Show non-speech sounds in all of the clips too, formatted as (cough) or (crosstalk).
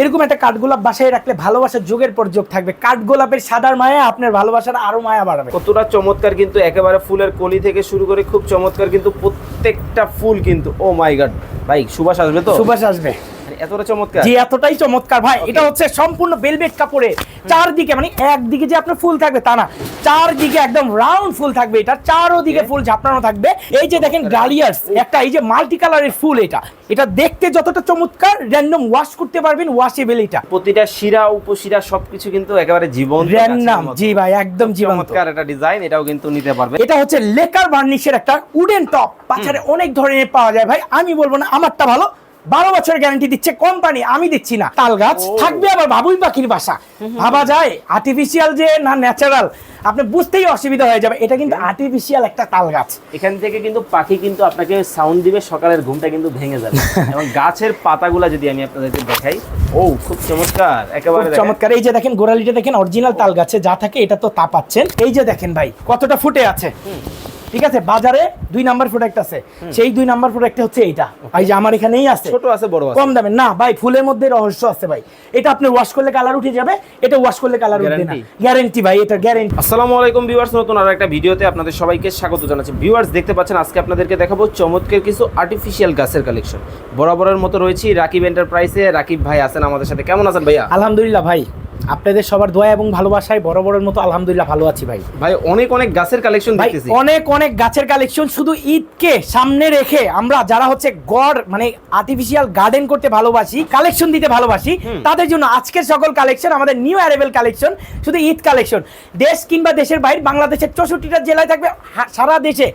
এরকম একটা কাঠগোলাপ বাসায় রাখলে ভালোবাসার যুগের পর যোগ থাকবে। কাঠগোলাপের সাদার মায়া আপনার ভালোবাসার আরও মায়া বাড়াবে। কতটা চমৎকার কিন্তু একেবারে ফুলের কলি থেকে শুরু করে খুব চমৎকার কিন্তু প্রত্যেকটা ফুল কিন্তু ও মাই গড ভাই সুবাস আসবে তো? সুবাস আসবে। এতটা চমৎকার। যে এতটাই চমৎকার ভাই। এটা হচ্ছে সম্পূর্ণ বেলভেট কাপড়ে। চারদিকে মানে একদিকে যে আপনার ফুল থাকবে তা না চারদিকে একদম রাউন্ড ফুল থাকবে এটা চারোদিকে ফুল ঝাপড়ানো থাকবে। এই যে দেখেন ডালিয়ার্স একটা এই যে মাল্টি কালারের ফুল এটা এটা দেখতে যতটা চমৎকার র্যান্ডম ওয়াশ করতে পারবেন ওয়াশেবল এটা। প্রতিটা শিরা উপশিরা সবকিছু কিন্তু একেবারে জীবন র্যান্ডম জি ভাই একদম চমৎকার একটা ডিজাইন এটাও কিন্তু নিতে পারবে এটা হচ্ছে লেকার বার্নিশের একটা উডেন টপ বাজারে অনেক ধরনের পাওয়া যায় ভাই আমি বলব না আমারটা ভালো। বারো বছরের গ্যারান্টি দিচ্ছে কোম্পানি আমি দিচ্ছি না। তাল গাছ থাকবে আবার বাবুই পাখির বাসা। ভাবা যায় আর্টিফিশিয়াল যে না ন্যাচারাল আপনি বুঝতেই অসুবিধা হয়ে যাবে। এটা কিন্তু আর্টিফিশিয়াল একটা তাল গাছ এখান থেকে কিন্তু পাখি কিন্তু আপনাকে সাউন্ড দিবে সকালের ঘুমটা কিন্তু ভেঙে যাবে। (laughs) এবং গাছের পাতাগুলা যদি আমি আপনাদেরকে দেখাই ও খুব চমৎকার একেবারে চমৎকার। এই যে দেখেন গোড়ালিটা দেখেন অরিজিনাল তাল গাছে যা থাকে এটা তো তা পাচ্ছেন এই যে দেখেন ভাই কতটা ফুটে আছে। ঠিক আছে? বাজারে দুই নাম্বার প্রোডাক্ট আছে। সেই দুই নাম্বার প্রোডাক্ট হচ্ছে এইটা। ভাই যে আমার এখানেই আছে। ছোট আছে বড় কম দামে। না ভাই ফুলের মধ্যে রহস্য আছে ভাই। এটা আপনি ওয়াশ করলে কালার উঠে যাবে এটা ওয়াশ করলে কালার উঠবে না? গ্যারেন্টি ভাই এটা গ্যারেন্টি আসসালামু আলাইকুম ভিউয়ার্স নতুন আরও একটা ভিডিওতে আপনাদের সবাইকে স্বাগত জানাচ্ছি। ভিউয়ার্স দেখতে পাচ্ছেন আজকে আপনাদেরকে দেখাবো চমৎকার কিছু আর্টিফিশিয়াল গাছের কালেকশন বরাবরের মতো রয়েছি রাকিব এন্টারপ্রাইজে রাকিব ভাই আছেন আমাদের সাথে। কেমন আছেন ভাইয়া? আলহামদুলিল্লাহ ভাই। আপনাদের সবার দোয়া এবং ভালোবাসায় বড় বড়ের মতো আলহামদুলিল্লাহ ভালো আছি ভাই। ভাই অনেক অনেক গাছের কালেকশন ভাই দেখতেছি। অনেক অনেক গাছের কালেকশন শুধু ঈদকে সামনে রেখে আমরা যারা হচ্ছে গড় মানে আর্টিফিশিয়াল গার্ডেন করতে ভালোবাসি কালেকশন দিতে ভালোবাসি তাদের জন্য আজকের সকল কালেকশন আমাদের নিউ অ্যারেবেল কালেকশন শুধু ঈদ কালেকশন দেশ কিংবা দেশের বাইরে বাংলাদেশের চৌষট্টিটা জেলায় থাকবে সারা দেশে।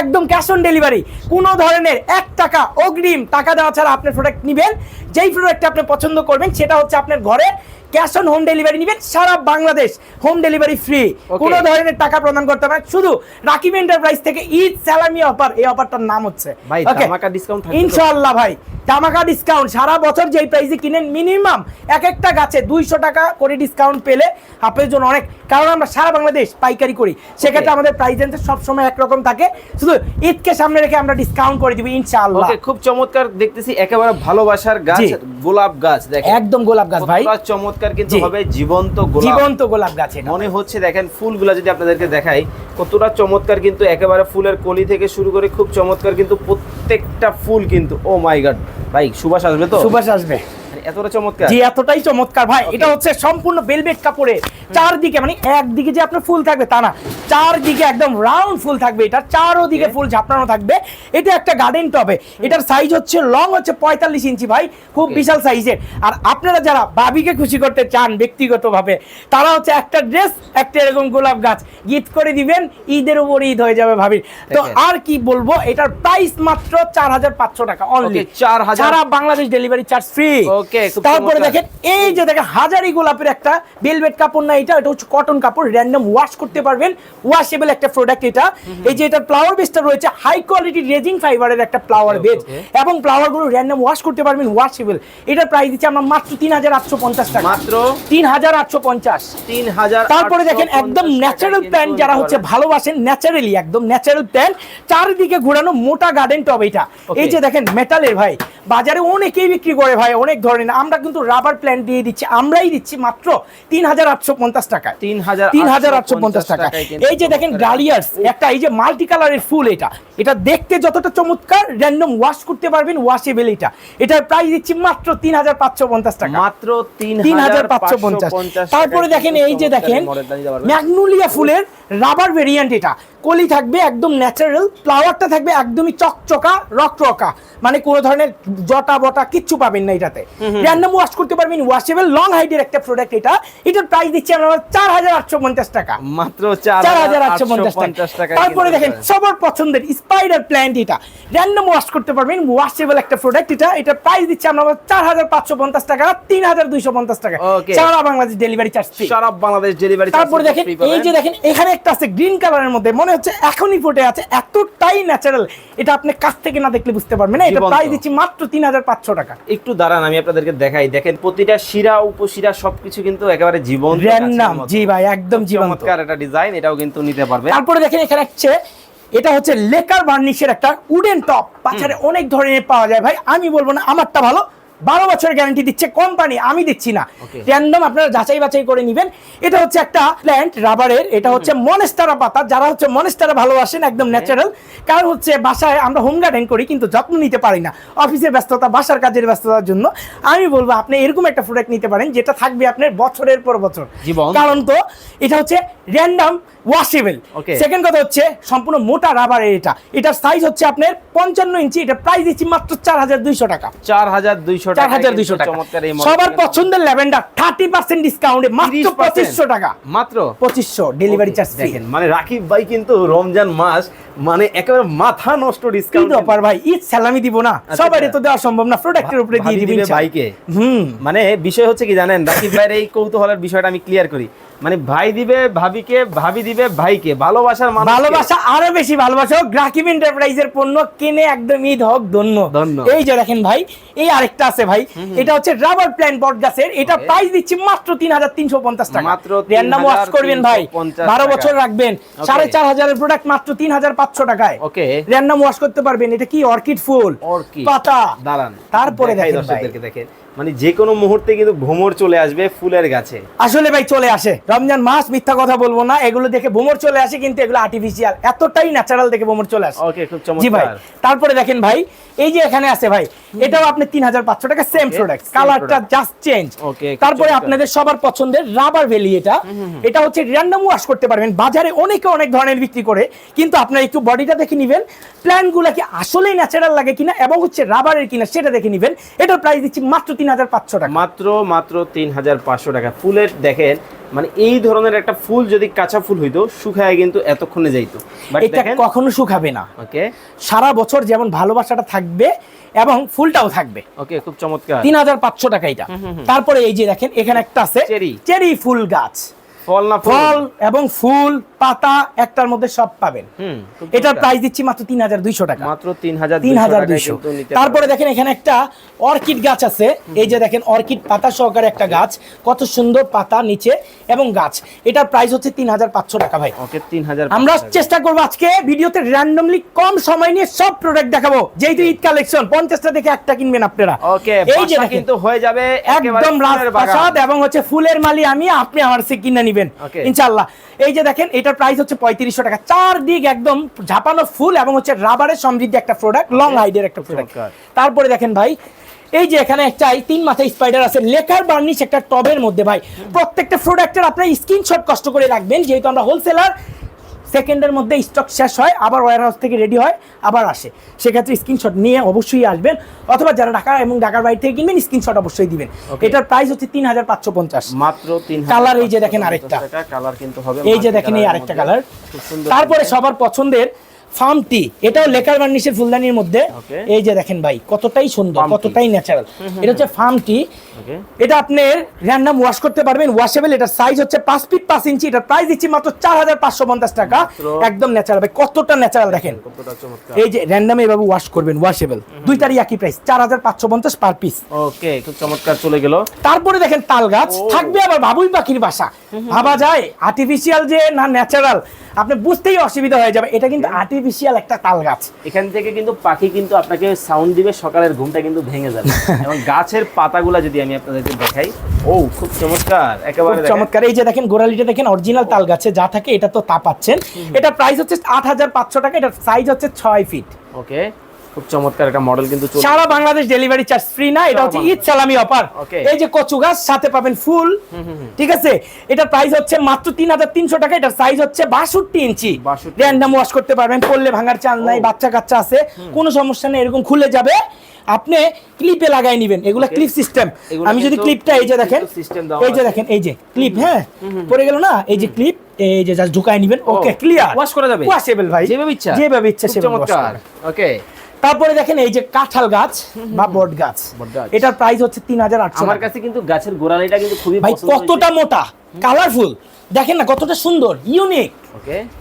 একদম ক্যাশ অন ডেলিভারি কোনো ধরনের এক টাকা অগ্রিম টাকা দেওয়া ছাড়া আপনার প্রোডাক্ট নেবেন। যেই প্রোডাক্টটা আপনি পছন্দ করবেন সেটা হচ্ছে আপনার ঘরে ক্যাশ অন হোম ডেলিভারি নেবেন সারা বাংলাদেশ হোম ডেলিভারি ফ্রি। কোনো ধরনের টাকা প্রদান করতে হবে না। শুধু রাকিব এন্টারপ্রাইজ থেকে ঈদ স্যালামি অফার এই অফারটার নাম হচ্ছে। ভাই? ধামাকা ডিসকাউন্ট ইনশাআল্লাহ ভাই ধামাকা ডিসকাউন্ট সারা বছর যেই প্রাইসে কিনেন মিনিমাম এক একটা গাছে দুইশো টাকা করে ডিসকাউন্ট পেলে আপনাদের জন্য অনেক। কারণ আমরা সারা বাংলাদেশ পাইকারি করি সেক্ষেত্রে আমাদের প্রাইস রেঞ্জ সবসময় একরকম থাকে। শুধু ঈদকে সামনে রেখে আমরা ডিসকাউন্ট করে দিব ইনশাআল্লাহ। ওকে খুব চমৎকার দেখতেছি একেবারে ভালোবাসার গাছ গোলাপ গাছ দেখেন। একদম গোলাপ গাছ ভাই। কতটা চমৎকার কিন্তু। হবে জীবন্ত গোলাপ। জীবন্ত গোলাপ গাছে মনে হচ্ছে দেখেন ফুলগুলো যদি আপনাদেরকে দেখাই কতটা চমৎকার কিন্তু একেবারে ফুলের কলি থেকে শুরু করে খুব চমৎকার কিন্তু প্রত্যেকটা ফুল কিন্তু ও মাই গড ভাই সুবাস আসবে তো? সুবাস আসবে। এতটা চমৎকার। যে এতটাই চমৎকার। ভাই এটা হচ্ছে সম্পূর্ণ বেলভেট কাপড়ে। চারদিকে মানে একদিকে যে আপনার ফুল থাকবে তা না চারদিকে একদম রাউন্ড ফুল থাকবে এটা চারোদিকে ফুল ঝাপড়ানো থাকবে। এটা একটা গার্ডেন টবে এটার সাইজ হচ্ছে লং হচ্ছে পঁয়তাল্লিশ ইঞ্চি ভাই খুব বিশাল সাইজের আর আপনারা যারা বাবিকে খুশি করতে চান ব্যক্তিগতভাবে তারা হচ্ছে একটা ড্রেস একটা এরকম গোলাপ গাছ গিফট করে দিবেন ঈদের উপর ঈদ হয়ে যাবে ভাবির। তো আর কি বলব এটার প্রাইস মাত্র চার হাজার পাঁচশো টাকা অনলি 4,000 সারা বাংলাদেশ ডেলিভারি চার্জ ফ্রি তারপরে দেখেন এই যে দেখেন হাজারি গোলাপের একটা বেলভেট কাপড় না এটা এটা হচ্ছে কটন কাপড় র্যান্ডম ওয়াশ করতে পারবেন ওয়াশেবল একটা প্রোডাক্ট এটা। এই যে এটা ফ্লাওয়ার বেসটা রয়েছে হাই কোয়ালিটি রেজিং ফাইবারের একটা ফ্লাওয়ার বেস এবং ফ্লাওয়ারগুলো র্যান্ডম ওয়াশ করতে পারবেন ওয়াশেবল এটার প্রাইস দিচ্ছি আমরা মাত্র তিন হাজার আটশো পঞ্চাশ টাকা। মাত্র? তিন হাজার আটশো পঞ্চাশ। তিন হাজার তারপরে দেখেন একদম ন্যাচারাল প্যান্ট যারা হচ্ছে ভালোবাসেন ন্যাচারালি একদম ন্যাচারাল প্যান্ট চারিদিকে ঘোরানো মোটা গার্ডেন টব এটা। এই যে দেখেন মেটালের ভাই বাজারে অনেকেই বিক্রি করে ভাই অনেক ধরনের আমরা কিন্তু রাবার প্ল্যান্ট দিয়ে দিচ্ছি আমরাই দিচ্ছি মাত্র তিন হাজার আটশো পঞ্চাশ টাকা তিন হাজার তিন হাজার আটশো পঞ্চাশ টাকা এই যে দেখেন ডালিয়ার্স একটা এই যে মাল্টি কালারের ফুল এটা এটা দেখতে যতটা চমৎকার র্যান্ডম ওয়াশ করতে পারবেন ওয়াশেবেল এটা। এটার প্রাইস দিচ্ছি মাত্র তিন হাজার পাঁচশো পঞ্চাশ টাকা। মাত্র তিন হাজার পাঁচশো পঞ্চাশ। তারপরে দেখেন এই যে দেখেন ম্যাগনোলিয়া ফুলের রাবার ভেরিয়েন্ট এটা। কলি থাকবে একদম ন্যাচারাল ফ্লাওয়ারটা থাকবে একদমই চকচকা রকরকা মানে কোনো ধরনের জটা বটা কিচ্ছু পাবেন না এটাতে। র্যান্ডম ওয়াশ করতে পারবেন ওয়াশেবল লং হাইটের একটা প্রোডাক্ট এটা। এটার প্রাইস দিচ্ছি আমরা চার হাজার আটশো পঞ্চাশ টাকা। মাত্র চার হাজার আটশো পঞ্চাশ টাকা তারপরে দেখেন সবার পছন্দের স্পাইডার প্ল্যান্ট এটা। র্যান্ডম ওয়াশ করতে পারবেন ওয়াশেবল একটা প্রোডাক্ট এটা। এটা প্রাইস দিচ্ছি আমরা চার হাজার পাঁচশো পঞ্চাশ টাকা তিন হাজার দুইশো পঞ্চাশ টাকা। সারা বাংলাদেশ ডেলিভারি চার্জ সারা বাংলাদেশ ডেলিভারি তারপরে দেখেন এই যে দেখেন এখানে একটা আছে গ্রিন কালারের মধ্যে। মনে হচ্ছে এখনই ফুটে আছে এতটাই ন্যাচারাল এটা আপনি কাছ থেকে না দেখলে বুঝতে পারবেন না? এটা। প্রাইস দিচ্ছি মাত্র তিন হাজার পাঁচশো টাকা। একটু দাঁড়ান আমি আপনাদেরকে দেখাই। দেখেন প্রতিটা শিরা উপশিরা সবকিছু কিন্তু একেবারে জীবন র্যান্ডাম জি ভাই একদম চমৎকার একটা ডিজাইন এটাও কিন্তু নিতে পারবে তারপরে দেখেন এখানে হচ্ছে এটা হচ্ছে লেকার বার্নিশের একটা উডেন টপ বাজারে অনেক ধরনের পাওয়া যায় ভাই আমি বলব না আমারটা ভালো বারো বছর গ্যারান্টি দিচ্ছে কোম্পানি আমি দিচ্ছি না। র্যান্ডম আপনারা যাচাই বাছাই করে নেবেন। এটা হচ্ছে একটা প্ল্যান্ট রাবারের এটা হচ্ছে মনেস্টারা পাতা যারা হচ্ছে মনেস্টারা ভালোবাসেন একদম ন্যাচারাল কারণ হচ্ছে বাসায় আমরা হোম গার্ডেন করি কিন্তু যত্ন নিতে পারি না। অফিসের ব্যস্ততা বাসার কাজের ব্যস্ততার জন্য। আমি বলব আপনি এরকম একটা প্রোডাক্ট নিতে পারেন যেটা থাকবে আপনার বছরের পর বছর। কারণ তো এটা হচ্ছে র্যান্ডম ওয়াশেবল. সেকেন্ড কথা হচ্ছে সম্পূর্ণ মোটা রাবারের এটা। এটার সাইজ হচ্ছে আপনার পঞ্চান্ন ইঞ্চি এটা প্রাইস দিচ্ছি মাত্র চার হাজার দুইশো টাকা। চার হাজার দুইশো চার হাজার দুইশো টাকা। চমৎকার এই সবার পছন্দের ল্যাভেন্ডার থার্টি পার্সেন্ট ডিসকাউন্টে মাত্র 30% পঁচিশশো টাকা। মাত্র? পঁচিশশো ডেলিভারি চার্জ দেখেন মানে রাকিব ভাই কিন্তু রমজান মাস মানে একেবারে মাথা নষ্ট ডিসকাউন্ট অফার ভাই ঈদ সালামি দিব না। আচ্ছা, সবার আচ্ছা। তো দেওয়া সম্ভব না প্রোডাক্টের উপরে দিয়ে দিবেন দিবে ভাইকে। হুম। মানে বিষয় হচ্ছে কি জানেন রাকিব ভাইয়ের এই কৌতূহলের বিষয়টা আমি ক্লিয়ার করি। মানে ভাই দিবে ভাবিকে ভাবি দিবে ভাইকে। ভালোবাসার মানুষ ভালোবাসা আরও বেশি ভালোবাসা। হোক গ্রাকিব এন্টারপ্রাইজের পণ্য কিনে একদম ঈদ হোক ধন্য। ধন্য। এই যে দেখেন ভাই এই আরেকটা আছে ভাই। এটা হচ্ছে রাবার প্ল্যান্ট বট গাছের। এটা প্রাইস দিচ্ছি মাত্র তিন হাজার তিনশো পঞ্চাশ টাকা। মাত্র র্যান্ডাম ওয়াশ করবেন ভাই। বারো বছর রাখবেন। সাড়ে চার হাজারের প্রোডাক্ট মাত্র তিন হাজার পাঁচশো টাকায়। ওকে র্যান্ডাম ওয়াশ করতে পারবেন। এটা কি? অর্কিড ফুল। পাতা। দাঁড়ান। তারপরে দেখেন ভাই। দর্শকদেরকে দেখেন। মানে যে কোনো মুহূর্তে কিন্তু ভ্রমর চলে আসবে ফুলের গাছে। আসলে ভাই চলে আসে। রমজান মাস মিথ্যা কথা বলব না এগুলো দেখে বোমর চলে আসে কিন্তু এগুলো আর্টিফিশিয়াল এতটাই ন্যাচারাল দেখে বোমর চলে আসে। ওকে খুব চমৎকার জি ভাই তারপরে দেখেন ভাই এই যে এখানে আছে ভাই এটাও আপনি তিন হাজার পাঁচশো টাকা সেম প্রোডাক্ট কালারটা জাস্ট চেঞ্জ খুব তারপরে আপনাদের সবার পছন্দের রাবার ভ্যালি এটা। এটা হচ্ছে র্যান্ডম ওয়াশ করতে পারবেন বাজারে অনেকে অনেক ধরনের বিক্রি করে কিন্তু আপনার একটু বডিটা দেখে নেবেন প্ল্যানগুলো কি আসলেই ন্যাচারাল লাগে কিনা এবং হচ্ছে রাবারের কিনা সেটা দেখে নেবেন। এটার প্রাইস দিচ্ছি মাত্র তিন হাজার পাঁচশো টাকা। মাত্র মাত্র তিন হাজার পাঁচশো টাকা। ফুলের দেখেন মানে এই ধরনের একটা ফুল যদি কাঁচা ফুল হইতো শুকায় কিন্তু এতক্ষণে যাইতো। বাট এটা কখনো শুকাবে না। ওকে সারা বছর যেমন ভালোবাসাটা থাকবে এবং ফুলটাও থাকবে। ওকে খুব চমৎকার। তিন হাজার পাঁচশো টাকা এটা। তারপরে এই যে দেখেন এখানে একটা আছে চেরি। চেরি ফুল গাছ। ফল না ফল এবং ফুল পাতা একটার মধ্যে সব পাবেন। এটার প্রাইস দিচ্ছি মাত্র তিন হাজার দুইশো টাকা। মাত্র তিন হাজার তিন হাজার দুইশো। তারপরে দেখেন এখানে একটা অর্কিড গাছ আছে। এই যে দেখেন অর্কিড পাতা সহকারে একটা গাছ। কত সুন্দর পাতা নিচে এবং গাছ। এটার প্রাইস হচ্ছে তিন হাজার পাঁচশো টাকা ভাই। ওকে তিন হাজার আমরা চেষ্টা করব আজকে ভিডিওতে র্যান্ডমলি কম সময় নিয়ে সব প্রোডাক্ট দেখাবো। যেহেতু ঈদ কালেকশন পঞ্চাশটা দেখে একটা কিনবেন আপনারা। ওকে এই যে কিন্তু হয়ে যাবে একদম রাজপ্রাসাদ এবং হচ্ছে ফুলের মালি আমি আপনি আমার সে কিনে নিবেন। ইনশাল্লাহ এই যে দেখেন এটার প্রাইস হচ্ছে পঁয়ত্রিশশো টাকা। চারদিক একদম ঝাপানো ফুল এবং হচ্ছে রাবারের সমৃদ্ধ একটা প্রোডাক্ট লং হাইডের একটা প্রোডাক্ট তারপরে দেখেন ভাই এই যে এখানে একটা তিন মাথা স্পাইডার আছে লেখার বার্নিশ একটা টবের মধ্যে ভাই। প্রত্যেকটা প্রোডাক্টের আপনার স্ক্রিনশট কষ্ট করে রাখবেন যেহেতু আমরা হোলসেলার সেকেন্ডের মধ্যে স্টক শেষ হয় আবার ওয়ার হাউস থেকে রেডি হয় আবার আসে। সেক্ষেত্রে স্ক্রিনশট নিয়ে অবশ্যই আসবেন অথবা যারা ঢাকা এবং ঢাকার বাইরে থেকে কিনবেন স্ক্রিনশট অবশ্যই দিবেন। এটার প্রাইস হচ্ছে তিন হাজার পাঁচশো পঞ্চাশ। মাত্র তিন Colour এই যে দেখেন আরেকটা। কালার কিন্তু হবে এই যে দেখেন এই আরেকটা কালার তারপরে সবার পছন্দের ফার্ম টি এটাও লেকার বার্নিশের ফুলদানির মধ্যে। এই যে দেখেন ভাই কতটাই সুন্দর কতটাই ন্যাচারাল এটা হচ্ছে ফার্ম টি এটা আপনি র্যান্ডাম ওয়াশ করতে পারবেন। ওয়াশেবল এটার সাইজ হচ্ছে পাঁচ ফিট পাঁচ ইঞ্চি এটার প্রাইস দিচ্ছি মাত্র চার হাজার পাঁচশো পঞ্চাশ টাকা। একদম ন্যাচারাল ভাই কতটা ন্যাচারাল দেখেন। এই যে র্যান্ডাম এভাবে ওয়াশ করবেন ওয়াশেবল দুইটারই একই প্রাইস চার হাজার পাঁচশো পঞ্চাশ পার পিস ওকে খুব চমৎকার চলে গেল। তারপরে দেখেন তাল গাছ থাকবে আবার বাবুই পাখির বাসা। ভাবা যায় আর্টিফিশিয়াল যে না ন্যাচারাল আপনি বুঝতেই অসুবিধা হয়ে যাবে। এটা কিন্তু আর্টিফিশিয়াল একটা তাল গাছ। এখান থেকে কিন্তু পাখি কিন্তু আপনাকে সাউন্ড দিবে সকালের ঘুমটা কিন্তু ভেঙে যাবে। (laughs) এবং গাছের পাতাগুলা যদি আমি আপনাদেরকে দেখাই। ও খুব চমৎকার। একেবারে চমৎকার। এই যে দেখেন গোড়ালিটা দেখেন অরিজিনাল তাল গাছে যা থাকে এটা তো তা পাচ্ছেন। এটা প্রাইস হচ্ছে আট হাজার পাঁচশো টাকা এটার সাইজ হচ্ছে ছয় ফিট ওকে খুব চমৎকার একটা মডেল কিন্তু সারা বাংলাদেশ ডেলিভারি চার্জ ফ্রি না এটা হচ্ছে ঈদ সালামি অফার এই যে কচু গাছ সাথে পাবেন ফুল। ঠিক আছে? এটার প্রাইস হচ্ছে মাত্র তিন হাজার তিনশো টাকা এটার সাইজ হচ্ছে বাষট্টি ইঞ্চি। 62 র্যান্ডাম ওয়াশ করতে পারবেন পড়লে ভাঙার চাল নাই বাচ্চা কাচ্চা আছে কোনো সমস্যা নেই এরকম খুলে যাবে। আপনি ক্লিপে লাগাই নেবেন এগুলো ক্লিপ সিস্টেম আমি যদি ক্লিপটা এই যে দেখেন এই যে দেখেন এই যে ক্লিপ হ্যাঁ? পড়ে গেল না? এই যে ক্লিপ এই যে জাস্ট ঢুকাই নেবেন। ওকে ক্লিয়ার ওয়াশ করা যাবে? ওয়াশেবল ভাই। যেভাবে ইচ্ছা। যেভাবে ইচ্ছা সেভাবে ওকে তারপরে দেখেন এই যে কাঁঠাল গাছ বা বট গাছ। এটার প্রাইস হচ্ছে তিন হাজার আটশো আমার কাছে কিন্তু গাছের গোড়ালিটা কিন্তু খুবই ভাই কতটা মোটা? কালারফুল দেখেন না কতটা সুন্দর ইউনিক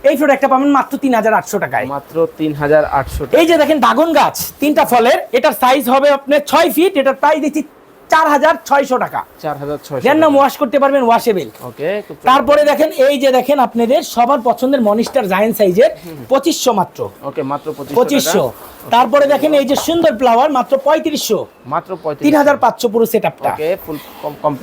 এই প্রোডাক্টটা পাবেন মাত্র তিন হাজার আটশো টাকায়। মাত্র তিন হাজার আটশো এই যে দেখেন ড্রাগন গাছ তিনটা ফলের এটার সাইজ হবে আপনার ছয় ফিট এটার প্রাইস দিচ্ছি চার হাজার ছয়শো টাকা। চার হাজার নাম ওয়াশ করতে পারবেন ওয়াশেবেল ওকে তারপরে দেখেন এই যে দেখেন আপনাদের সবার পছন্দের মনিস্টার জায়েন্ট সাইজের পঁচিশশো মাত্র। ওকে মাত্র পঁচিশশো তারপরে দেখেন এই যে সুন্দর ফ্লাওয়ার মাত্র পঁয়ত্রিশশো। মাত্র তিন হাজার পাঁচশো পুরো সেট আপটা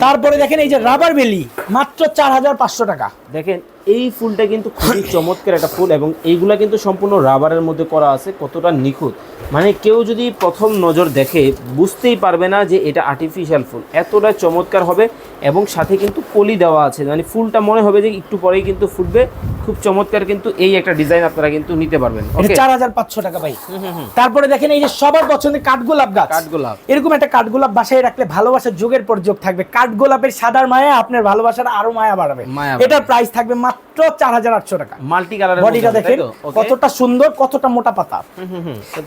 তারপরে দেখেন এই যে রাবার বেলি মাত্র চার হাজার পাঁচশো টাকা। দেখেন এই ফুলটা কিন্তু খুবই চমৎকার একটা ফুল এবং এইগুলা কিন্তু সম্পূর্ণ রাবারের মধ্যে করা আছে কতটা নিখুঁত। মানে কেউ যদি প্রথম নজর দেখে বুঝতেই পারবে না যে এটা আর্টিফিশিয়াল ফুল। এতটা চমৎকার হবে এবং সাথে কিন্তু কলি দেওয়া আছে। মানে ফুলটা মনে হবে যে একটু পরেই কিন্তু ফুটবে। খুব চমৎকার কিন্তু এই একটা ডিজাইন আপনারা কিন্তু নিতে পারবেন। চার হাজার পাঁচশো টাকা ভাই। তারপরে দেখেন এই যে সবার পছন্দের কাঠগোলাপ গাছ। কাঠগোলাপ এরকম একটা কাঠগোলাপ বাসায় রাখলে ভালোবাসার যোগের পর যোগ থাকবে। কাঠগোলাপের সাদার মায়া আপনার ভালোবাসার আরও মায়া বাড়াবে। এটার প্রাইস থাকবে মাত্র চার হাজার আটশো টাকা। মাল্টি কালারের বডিটা দেখেন কতটা সুন্দর কতটা মোটা পাতা।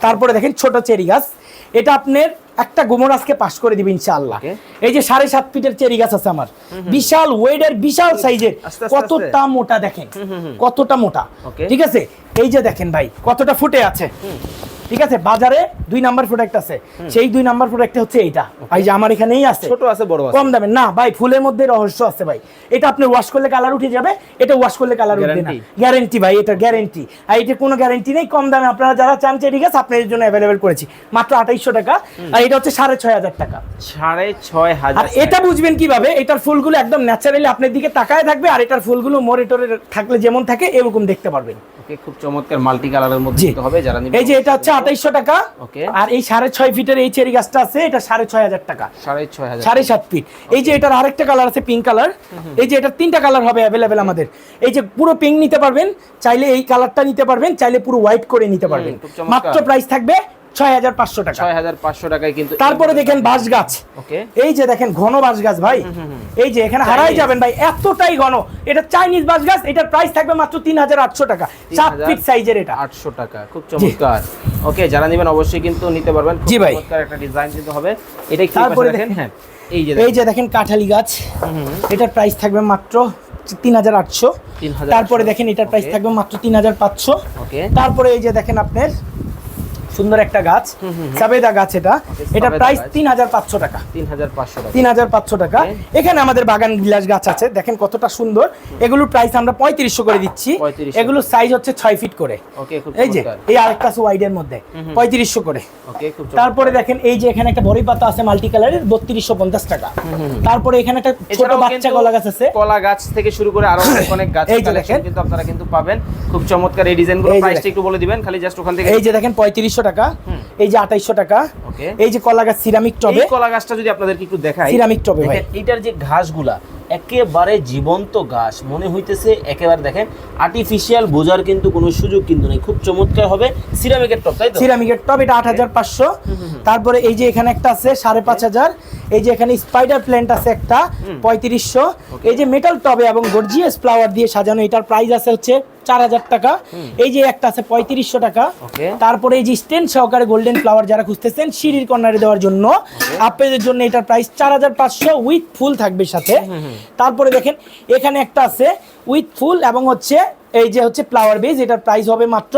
তারপরে দেখেন ছোট চেরি গাছ। এটা আপনার একটা গোমর আজকে পাস করে দিবে ইনশাআল্লাহ। এই যে সাড়ে সাত ফিটের চেরি গাছ আছে আমার। বিশাল ওয়েডের বিশাল সাইজের কতটা মোটা দেখেন। কতটা মোটা। ঠিক আছে? এই যে দেখেন ভাই কতটা ফুটে আছে। ঠিক আছে? বাজারে দুই নাম্বার প্রোডাক্ট আছে। সেই দুই নাম্বার প্রোডাক্ট হচ্ছে এইটা। ভাই যে আমার এখানেই আছে। ছোট আছে বড় আছে। কম দামে না ভাই ফুলের মধ্যে রহস্য আছে ভাই। এটা আপনি ওয়াশ করলে কালার উঠে যাবে এটা ওয়াশ করলে কালার উঠবে না? গ্যারেন্টি ভাই এটা গ্যারেন্টি আর এটা কোনো গ্যারেন্টি নেই কম দামে। আপনারা যারা চান ঠিক আছে আপনাদের জন্য অ্যাভেলেবেল করেছি। মাত্র আঠাইশশো টাকা। আর এটা হচ্ছে সাড়ে ছয় হাজার টাকা। সাড়ে ছয় হাজার আর এটা বুঝবেন কীভাবে? এটার ফুলগুলো একদম ন্যাচারালি আপনার দিকে তাকায় থাকবে আর এটার ফুলগুলো মোরে টোরে থাকলে যেমন থাকে এরকম দেখতে পারবেন। খুব চমৎকার মাল্টি কালারের মধ্যে হবে যারা এই যে এটা হচ্ছে আঠাইশশো টাকা। আর এই সাড়ে ছয় ফিটের এই চেরি গাছটা আছে এটা সাড়ে ছয় হাজার টাকা। সাড়ে ছয় হাজার সাড়ে সাত ফিট। এই যে এটার আরেকটা কালার আছে পিঙ্ক কালার এই যে এটার তিনটা কালার হবে অ্যাভেলেবেল আমাদের। এই যে পুরো পিঙ্ক নিতে পারবেন চাইলে এই কালারটা নিতে পারবেন চাইলে পুরো হোয়াইট করে নিতে পারবেন। মাত্র প্রাইস থাকবে ছয় হাজার পাঁচশো টাকা। ছয় হাজার পাঁচশো টাকায় কিন্তু তারপরে দেখেন বাঁশ গাছ। ওকে। এই যে দেখেন ঘন বাঁশ গাছ ভাই। এই যে এখানে হারাই যাবেন ভাই এতটাই ঘন। এটা চাইনিজ বাঁশ গাছ এটার প্রাইস থাকবে মাত্র তিন হাজার আটশো টাকা। সাত ফিট সাইজের এটা। আটশো টাকা খুব চমৎকার। ওকে যারা নেবেন অবশ্যই কিন্তু নিতে পারবেন। খুব জি ভাই। চমৎকার একটা ডিজাইন কিন্তু হবে। এটা তারপরে দেখেন। হ্যাঁ এই যে এই যে দেখেন কাঁঠালি গাছ। এটার প্রাইস থাকবে মাত্র তিন হাজার আটশো। 3,800 তারপরে দেখেন এটার প্রাইস থাকবে মাত্র তিন হাজার পাঁচশো। তারপরে এই যে দেখেন আপনার সুন্দর একটা গাছ। সাবেদা গাছ এটা। এটা প্রাইস তিন হাজার পাঁচশো টাকা। তিন হাজার পাঁচশো টাকা। তিন হাজার পাঁচশো টাকা। এখানে আমাদের বাগান বিলাস গাছ আছে। দেখেন কতটা সুন্দর। এগুলোর প্রাইস আমরা পঁয়ত্রিশশো করে দিচ্ছি। 3500 এগুলোর সাইজ হচ্ছে ছয় ফিট করে। এই যে এই আরেকটা আছে ওয়াইডের মধ্যে। পঁয়ত্রিশশো করে। তারপরে দেখেন এই যে এখানে একটা বড়ি পাতা আছে মাল্টি কালারের বত্রিশশো পঞ্চাশ টাকা। তারপরে এখানে একটা ছোট বাচ্চা কলা গাছ আছে। কলা গাছ থেকে শুরু করে আরও অনেক গাছ এই যে কালেকশন দেখেন। কিন্তু আপনারা কিন্তু পাবেন। খুব চমৎকার এই ডিজাইনগুলো প্রাইসটা একটু বলে দিবেন খালি জাস্ট ওখান থেকে এই যে দেখেন পঁয়ত্রিশশো টাকা এই যে আঠাইশশো টাকা এই যে কলা গাছ সিরামিক টবে। কলা গাছটা যদি আপনাদেরকে একটু দেখাই সিরামিক টবে এটার যে ঘাসগুলা একেবারে জীবন্ত ঘাস মনে হইতেছে একেবারে দেখেন আর্টিফিশিয়াল বোঝার কিন্তু কোনো সুযোগ কিন্তু নেই। খুব চমৎকার হবে সিরামিকের টপ তাই তো? সিরামিকের টপ এটা আট হাজার পাঁচশো। তারপরে এই যে এখানে একটা আছে সাড়ে পাঁচ হাজার। এই যে এখানে স্পাইডার প্ল্যান্ট আছে একটা পঁয়ত্রিশশো। এই যে মেটাল টবে এবং গর্জিয়াস ফ্লাওয়ার দিয়ে সাজানো এটার প্রাইস আছে হচ্ছে চার হাজার টাকা। এই যে একটা আছে পঁয়ত্রিশশো টাকা। তারপরে এই যে স্টেন সহকারে গোল্ডেন ফ্লাওয়ার যারা খুঁজতেছেন সিঁড়ির কর্নারে দেওয়ার জন্য। আপনাদের জন্য এটার প্রাইস চার হাজার পাঁচশো উইথ ফুল থাকবে সাথে। তারপরে দেখেন এখানে একটা আছে উইথ ফুল এবং হচ্ছে এই যে হচ্ছে ফ্লাওয়ার বেজ এটার প্রাইস হবে মাত্র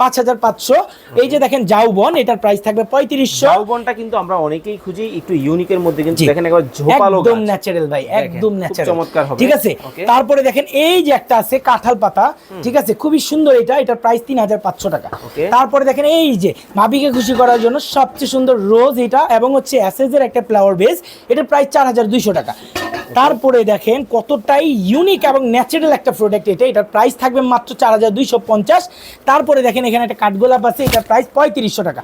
পাঁচ হাজার পাঁচশো। এই যে দেখেন জাউবন এটার প্রাইস থাকবে পঁয়ত্রিশশো। জাউবনটা কিন্তু আমরা অনেকেই খুঁজি একটু ইউনিকের মধ্যে কিন্তু দেখেন একবার ঝোপালো একদম ন্যাচারাল ভাই একদম ন্যাচারাল চমৎকার হবে। ঠিক আছে? তারপরে দেখেন এই যে একটা আছে কাঁঠাল পাতা। ঠিক আছে? খুবই সুন্দর এটা এটার প্রাইস তিন হাজার পাঁচশো টাকা। তারপরে দেখেন এই যে ভাবিকে খুশি করার জন্য সবচেয়ে সুন্দর রোজ এটা এবং হচ্ছে অ্যাসেজের একটা ফ্লাওয়ার বেস এটার প্রাইস চার হাজার দুইশো টাকা। তারপরে দেখেন কতটাই ইউনিক এবং ন্যাচারাল একটা প্রোডাক্ট এটা। এটার প্রাইস থাকবে মাত্র চার হাজার দুইশো পঞ্চাশ। তারপরে দেখেন এখানে একটা কাঠগোলাপ আছে, এটার প্রাইস পঁয়ত্রিশশো টাকা।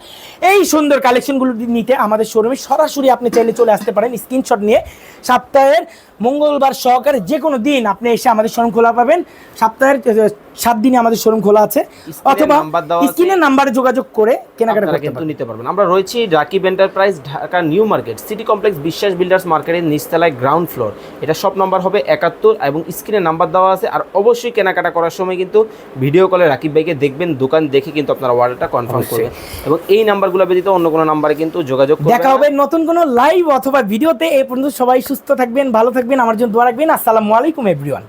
এই সুন্দর কালেকশনগুলো নিতে আমাদের শোরুমে সরাসরি আপনি চাইলে চলে আসতে পারেন স্ক্রিনশট নিয়ে। সপ্তাহের মঙ্গলবার সহকারে যে কোনো দিন আপনি এসে আমাদের শোরুম খোলা পাবেন। সপ্তাহের সাত দিনে আমাদের শোরুম খোলা আছে অথবা স্ক্রিনের নাম্বারে যোগাযোগ করে কেনাকাটা করতে নিতে পারবেন। আমরা রয়েছি Rakib enterprise Dhaka new market city complex Biswas builders মার্কেটের নিচতলায় গ্রাউন্ড ফ্লোর এটা সব নাম্বার হবে একাত্তর এবং স্ক্রিনে নাম্বার দেওয়া আছে। আর অবশ্যই কেনাকাটা করার সময় কিন্তু ভিডিও কলে রাকিব ভাইকে দেখবেন দোকান দেখে কিন্তু আপনারা অর্ডারটা কনফার্ম করবেন। এবং এই নাম্বারগুলো ব্যতীত অন্য কোনো নাম্বারে কিন্তু যোগাযোগ করবেন। দেখা হবে নতুন কোনো লাইভ অথবা ভিডিওতে এই পর্যন্ত সবাই সুস্থ থাকবেন ভালো থাকবেন আমার জন্য দোয়া রাখবেন। আসসালামু আলাইকুম এভরিওয়ান